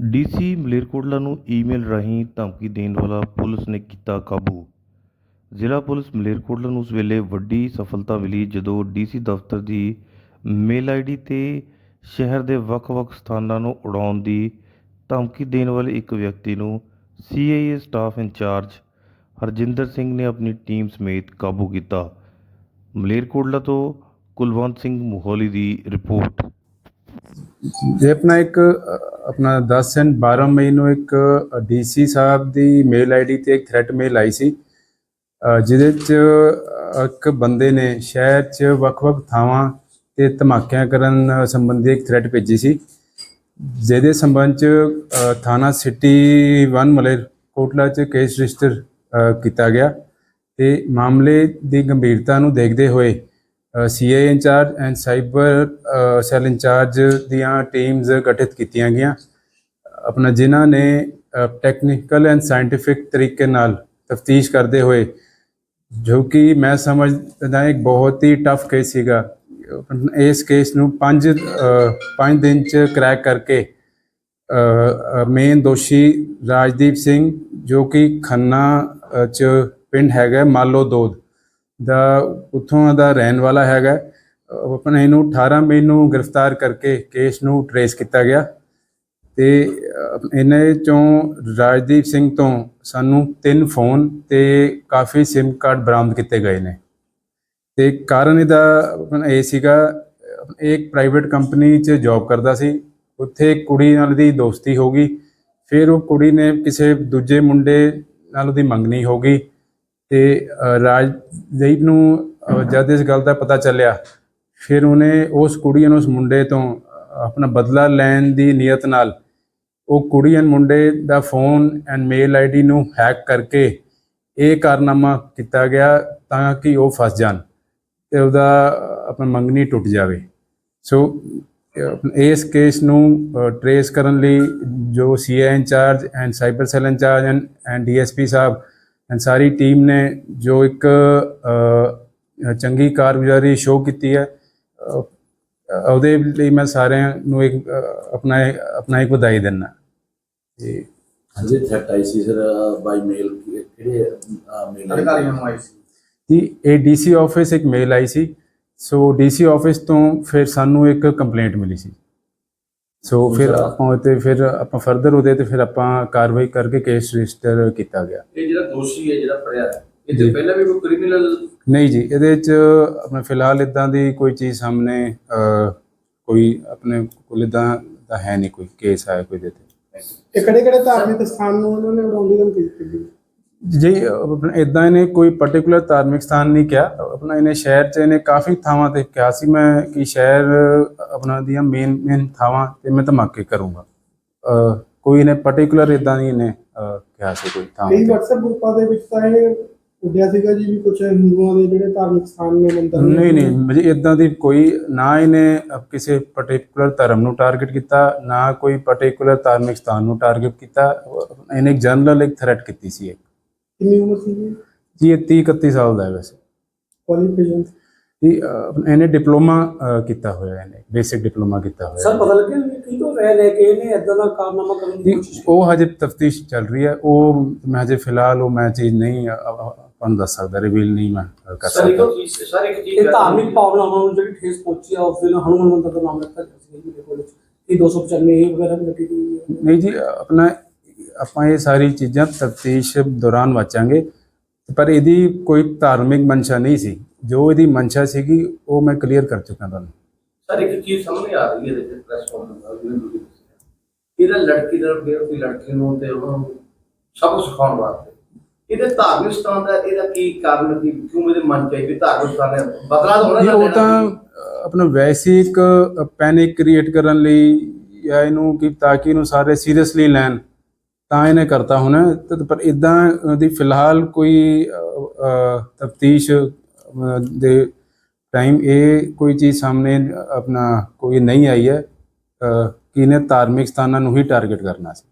DC Malerkotla ਨੂੰ email ਰਾਹੀਂ ਧਮਕੀ ਦੇਣ ਵਾਲਾ ਪੁਲਿਸ ਨੇ ਕੀਤਾ ਕਾਬੂ। ਜ਼ਿਲ੍ਹਾ ਪੁਲਿਸ ਮਲੇਰਕੋਟਲਾ ਨੂੰ ਉਸ ਵੇਲੇ ਵੱਡੀ ਸਫਲਤਾ ਮਿਲੀ ਜਦੋਂ ਡੀਸੀ ਦਫ਼ਤਰ ਦੀ ਮੇਲ ਆਈਡੀ ਤੇ ਸ਼ਹਿਰ ਦੇ ਵੱਖ-ਵੱਖ ਸਥਾਨਾਂ ਨੂੰ ਉਡਾਉਣ ਦੀ ਧਮਕੀ ਦੇਣ ਵਾਲੇ ਇੱਕ ਵਿਅਕਤੀ ਨੂੰ CIA staff incharge Harjinder Singh ਨੇ ਆਪਣੀ ਟੀਮ ਸਮੇਤ ਕਾਬੂ ਕੀਤਾ। ਮਲੇਰਕੋਟਲਾ ਤੋਂ ਕੁਲਵੰਤ ਸਿੰਘ ਮੋਹਾਲੀ ਦੀ ਰਿਪੋਰਟ। ਜੇ ਆਪਣਾ ਇੱਕ ਅ, ਆਪਣਾ 10 ਐਂਡ 12 ਮਈ ਨੂੰ ਇੱਕ ਡੀਸੀ ਸਾਹਿਬ ਦੀ ਮੇਲ ਆਈਡੀ ਤੇ ਇੱਕ ਥ੍ਰੈਟ ਮੇਲ ਆਈ ਸੀ। ਅ, ਜਿਹਦੇ ਚ ਅ, ਇੱਕ ਬੰਦੇ ਨੇ ਸ਼ਹਿਰ ਚ ਵੱਖ-ਵੱਖ ਥਾਵਾਂ ਤੇ ਧਮਾਕਿਆਂ ਕਰਨ ਸੰਬੰਧੀ ਇੱਕ ਥ੍ਰੈਟ ਭੇਜੀ ਸੀ। ਜਿਹਦੇ ਸੰਬੰਧ ਚ ਅ, ਥਾਣਾ ਸਿਟੀ 1 ਮਲੇਰਕੋਟਲਾ ਚ ਕੇਸ ਰਜਿਸਟਰ ਅ, ਕੀਤਾ ਗਿਆ ਤੇ ਮਾਮਲੇ ਦੀ ਗੰਭੀਰਤਾ ਨੂੰ ਦੇਖਦੇ ਹੋਏ CI incharge and cyber cell incharge ਦੀਆਂ ਟੀਮਸ ਗਠਿਤ ਕੀਤੀਆਂ ਗਈਆਂ। ਆਪਣਾ ਜਿਨ੍ਹਾਂ ਨੇ ਟੈਕਨੀਕਲ ਐਂਡ ਸਾਇੰਟਿਫਿਕ ਤਰੀਕੇ ਨਾਲ ਤਫਤੀਸ਼ ਕਰਦੇ ਹੋਏ, ਜੋ ਕਿ ਮੈਂ ਸਮਝਦਾ ਇੱਕ ਬਹੁਤ ਹੀ ਟਫ ਕੇਸ ਸੀਗਾ। ਇਸ ਕੇਸ ਨੂੰ 5 5 ਦਿਨ ਚ ਕ੍ਰੈਕ ਕਰਕੇ ਮੇਨ ਦੋਸ਼ੀ ਰਾਜਦੀਪ ਸਿੰਘ, ਜੋ ਕਿ ਖੰਨਾ ਚ ਪਿੰਡ ਹੈਗਾ ਮਾਲੋ ਦੋਦ ਦਾ ਉੱਥੋਂ ਦਾ ਰਹਿਣ ਵਾਲਾ ਹੈਗਾ। ਅਹ ਆਪਣੇ ਇਹਨੂੰ 18 ਮਈ ਨੂੰ ਗ੍ਰਿਫਤਾਰ ਕਰਕੇ ਕੇਸ ਨੂੰ ਟਰੇਸ ਕੀਤਾ ਗਿਆ ਤੇ ਇਹਨੇ ਚੋਂ ਰਾਜਦੀਪ ਸਿੰਘ ਤੋਂ ਸਾਨੂੰ ਤਿੰਨ ਫੋਨ ਤੇ ਕਾਫੀ SIM ਕਾਰਡ ਬਰਾਮਦ ਕੀਤੇ ਗਏ ਨੇ। ਤੇ ਕਾਰਨ ਇਹਦਾ ਇਹ ਸੀਗਾ, ਇਹ ਇੱਕ ਪ੍ਰਾਈਵੇਟ ਕੰਪਨੀ 'ਚ ਜੌਬ ਕਰਦਾ ਸੀ। ਉੱਥੇ ਇੱਕ ਕੁੜੀ ਨਾਲ ਦੀ ਦੋਸਤੀ ਹੋ ਗਈ। ਫਿਰ ਉਹ ਕੁੜੀ ਨੇ ਕਿਸੇ ਦੂਜੇ ਮੁੰਡੇ ਨਾਲ ਉਹਦੀ ਮੰਗਣੀ ਹੋ ਗਈ। ਤੇ ਰਾਜਦੀਪ ਨੂੰ ਜਦ ਇਸ ਗੱਲ ਦਾ ਪਤਾ ਚੱਲਿਆ ਫਿਰ ਉਹਨੇ ਉਸ ਕੁੜੀ ਨੂੰ ਉਸ ਮੁੰਡੇ ਤੋਂ ਆਪਣਾ ਬਦਲਾ ਲੈਣ ਦੀ ਨੀਅਤ ਨਾਲ ਉਹ ਕੁੜੀ ਐਂਡ ਮੁੰਡੇ ਦਾ ਫੋਨ ਐਂਡ ਮੇਲ ਆਈਡੀ ਨੂੰ ਹੈਕ ਕਰਕੇ ਇਹ ਕਾਰਨਾਮਾ ਕੀਤਾ ਗਿਆ ਤਾਂ ਕਿ ਉਹ ਫਸ ਜਾਣ ਤੇ ਉਹਦਾ ਅ, ਆਪਣਾ ਮੰਗਣੀ ਟੁੱਟ ਜਾਵੇ। ਸੋ ਇਸ ਕੇਸ ਨੂੰ ਟਰੇਸ ਕਰਨ ਲਈ ਜੋ CIA incharge and cyber cell incharge and and DSP Sahib and ਸਾਰੀ ਟੀਮ ਨੇ ਜੋ ਇੱਕ ਚੰਗੀ ਕਾਰਗੁਜ਼ਾਰੀ ਸ਼ੋਅ ਕੀਤੀ ਹੈ ਉਹਦੇ ਲਈ ਮੈਂ ਸਾਰਿਆਂ ਨੂੰ ਇੱਕ ਆਪਣਾ ਆਪਣਾ ਇੱਕ ਵਧਾਈ ਦਿੰਦਾ। ਤੇ ਹਾਂਜੀ ਥ੍ਰੈਟ ਆਈ ਸੀ ਸਰ ਬਾਈ ਮੇਲ ਕਿਹੜੇ ਮੇਲ ਅਧਿਕਾਰੀਆਂ ਨੂੰ ਆਈ ਸੀ। ਜੀ ਇਹ ਡੀਸੀ ਆਫਿਸ ਇੱਕ ਮੇਲ ਆਈ ਸੀ। ਸੋ ਡੀਸੀ ਆਫਿਸ ਤੋਂ ਫਿਰ ਸਾਨੂੰ ਇੱਕ ਕੰਪਲੇਂਟ ਮਿਲੀ ਸੀ। ਸੋ ਫਿਰ। ਆਪਾਂ ਤੇ ਫਿਰ ਆਪਾਂ ਫਰਦਰ ਉਹਦੇ ਤੇ ਫਿਰ ਆਪਾਂ ਕਾਰਵਾਈ ਕਰਕੇ ਕੇਸ ਰਜਿਸਟਰ ਕੀਤਾ ਗਿਆ ਇਹ ਜਿਹੜਾ ਦੋਸ਼ੀ ਹੈ ਜਿਹੜਾ ਫੜਿਆ ਹੈ, ਇਹ ਜੀ। ਤੇ ਪਹਿਲਾਂ ਵੀ ਕੋਈ ਕ੍ਰਿਮੀਨਲ ਨਹੀਂ ਜੀ ਇਹਦੇ ਚ ਆਪਣੇ ਫਿਲਹਾਲ ਇਦਾਂ ਦੀ ਕੋਈ ਚੀਜ਼ ਸਾਹਮਣੇ ਕੋਈ ਆਪਣੇ ਕੋਲ ਇਦਾਂ ਦਾ ਹੈ ਨਹੀਂ ਕੋਈ ਕੇਸ ਆਇਆ ਕੋਈ ਦੇ ਤੇ ਇਹ ਕਿਹੜੇ ਕਿਹੜੇ ਧਾਰਮਿਕ ਸਥਾਨ ਨੂੰ ਉਹਨਾਂ ਨੇ ਉਡਾਉਣ ਦੀ ਧਮਕੀ ਦਿੱਤੀ ਜੀ ਆਪਣਾ ਇਦਾਂ ਇਹਨੇ ਕੋਈ ਪਾਰਟਿਕੂਲਰ ਧਾਰਮਿਕ ਸਥਾਨ ਨਹੀਂ ਕਿਹਾ ਆਪਣਾ ਇਹਨੇ ਸ਼ਹਿਰ 'ਚ ਇਹਨੇ ਕਾਫੀ ਥਾਵਾਂ ਤੇ ਕਿਹਾ ਸੀ ਮੈਂ ਕਿ ਸ਼ਹਿਰ ਆਪਣਾ ਦੀਆਂ ਮੇਨ ਮੇਨ ਥਾਵਾਂ ਤੇ ਮੈਂ ਧਮਾਕੇ ਕਰੂੰਗਾ। ਕੋਈ ਇਹਨੇ ਪਾਰਟਿਕੂਲਰ ਇਦਾਂ ਨਹੀਂ ਇਹਨੇ ਕਿਹਾ ਸੀ ਕੋਈ ਥਾਂ ਤੇ। WhatsApp ਗਰੁੱਪਾਂ ਦੇ ਵਿੱਚ ਤਾਂ ਇਹ ਉੱਡਿਆ ਸੀਗਾ ਜੀ ਵੀ ਕੁਝ ਹਿੰਦੂਆਂ ਦੇ ਜਿਹੜੇ ਧਾਰਮਿਕ ਸਥਾਨ ਨੇ ਮੰਦਿਰ ਨਹੀਂ ਨਹੀਂ ਜੀ ਇਦਾਂ ਦੀ ਕੋਈ ਨਾ ਇਹਨੇ ਕਿਸੇ ਪਾਰਟਿਕੂਲਰ ਧਰਮ ਨੂੰ ਟਾਰਗੇਟ ਕੀਤਾ ਨਾ ਕੋਈ ਪਾਰਟਿਕੂਲਰ ਧਾਰਮਿਕ ਸਥਾਨ ਨੂੰ ਟਾਰਗੇਟ ਕੀਤਾ ਇਹਨੇ ਇੱਕ ਜਨਰਲ ਇੱਕ ਥ੍ਰੈਟ ਕੀਤੀ ਸੀ ਇੱਕ। ਕਿੰਨੀ ਉਮਰ ਸੀ ਜੀ? ਜੀ ਇਹ 30 31 ਸਾਲ ਦਾ ਹੈ ਵੈਸੇ। ਕੁਆਲੀਫਿਕੇਸ਼ਨ ਜੀ ਇਹਨੇ ਡਿਪਲੋਮਾ ਕੀਤਾ ਹੋਇਆ ਇਹਨੇ ਬੇਸਿਕ ਡਿਪਲੋਮਾ ਕੀਤਾ ਹੋਇਆ ਸਰ ਪਤਾ ਲੱਗਿਆ ਵੀ ਕੀ ਤੋਂ ਰਹਿ ਲੈ ਕੇ ਇਹਨੇ ਇਦਾਂ ਦਾ ਕਾਰਨਾਮਾ ਕਰਨ ਦੀ ਕੋਸ਼ਿਸ਼ ਉਹ ਹਜੇ ਤਫਤੀਸ਼ ਚੱਲ ਰਹੀ ਹੈ। ਉਹ ਮੈਂ ਹਜੇ ਫਿਲਹਾਲ ਉਹ ਮੈਂ ਚੀਜ਼ ਨਹੀਂ ਤੁਹਾਨੂੰ ਦੱਸ ਸਕਦਾ ਰਿਵੀਲ ਨਹੀਂ ਮੈਂ ਕਰ ਸਰ ਇੱਕ ਸਕਦਾ। ਸਰ ਇੱਕ ਚੀਜ਼ ਇਹ ਧਾਰਮਿਕ ਭਾਵਨਾਵਾਂ ਨੂੰ ਜਿਹੜੀ ਠੇਸ ਪਹੁੰਚੀ ਆ ਉਸ ਦਿਨ ਹਨੂਮਾਨ ਮੰਦਰ ਦਾ ਨਾਮ ਰੱਖਿਆ ਗਿਆ ਸੀ ਇਹ 295 ਇਹ ਵਗੈਰਾ ਵੀ ਲੱਗੀ ਹੋਈ ਹੈ। ਨਹੀਂ ਜੀ ਆਪਣਾ ਆਪਾਂ ਇਹ ਸਾਰੀ ਚੀਜ਼ਾਂ ਤਫਤੀਸ਼ ਦੌਰਾਨ ਵਾਚਾਂਗੇ। ਪਰ ਇਹਦੀ ਕੋਈ ਧਾਰਮਿਕ ਮਨਸ਼ਾ ਨਹੀਂ ਸੀ। ਜੋ ਇਹਦੀ ਮਨਸ਼ਾ ਸੀਗੀ ਉਹ ਮੈਂ ਕਲੀਅਰ ਕਰ ਚੁੱਕਾ ਤੁਹਾਨੂੰ। ਸਰ ਇੱਕ ਚੀਜ਼ ਸਾਹਮਣੇ ਆ ਰਹੀ ਹੈ ਇਹਦੇ ਪ੍ਰੈਸ ਕਾਨਫਰੰਸ ਦਾ ਇਹਦਾ ਲੜਕੀ ਦਾ ਬੇਰਤੀ ਲੜਕੀ ਨੂੰ ਤੇ ਉਹਨੂੰ ਸਭ ਕੁਝ ਸਿਖਾਉਣ ਵਾਸਤੇ। ਇਹਦੇ ਧਾਰਮਿਕ ਸਥਾਨ ਦਾ ਇਹਦਾ ਕੀ ਕਾਰਨ ਕੀ ਕਿਉਂ ਇਹਦੇ ਮਨ ਚ ਵੀ ਧਾਰਮਿਕ ਸਥਾਨ ਹੈ? ਬਦਲਾ ਤਾਂ ਹੋਣਾ ਨਾ ਉਹ ਤਾਂ ਆਪਣਾ ਵੈਸਿਕ ਪੈਨਿਕ ਕ੍ਰੀਏਟ ਕਰਨ ਲਈ ਜਾਂ ਇਹਨੂੰ ਕਿ ਤਾਂ ਕਿ ਇਹਨੂੰ ਸਾਰੇ ਸੀਰੀਅਸਲੀ ਲੈਣ। ਤਾਂ ਇਹਨੇ ਕਰਤਾ ਹੋਣਾ। ਪਰ ਇਦਾਂ ਦੀ ਫਿਲਹਾਲ ਕੋਈ ਤਫਤੀਸ਼ ਦੇ ਟਾਈਮ ਇਹ ਕੋਈ ਚੀਜ਼ ਸਾਹਮਣੇ ਆਪਣਾ ਕੋਈ ਨਹੀਂ ਆਈ ਹੈ। ਕਿ ਇਹਨੇ ਧਾਰਮਿਕ ਸਥਾਨਾਂ ਨੂੰ ਹੀ ਟਾਰਗੇਟ ਕਰਨਾ ਸੀ।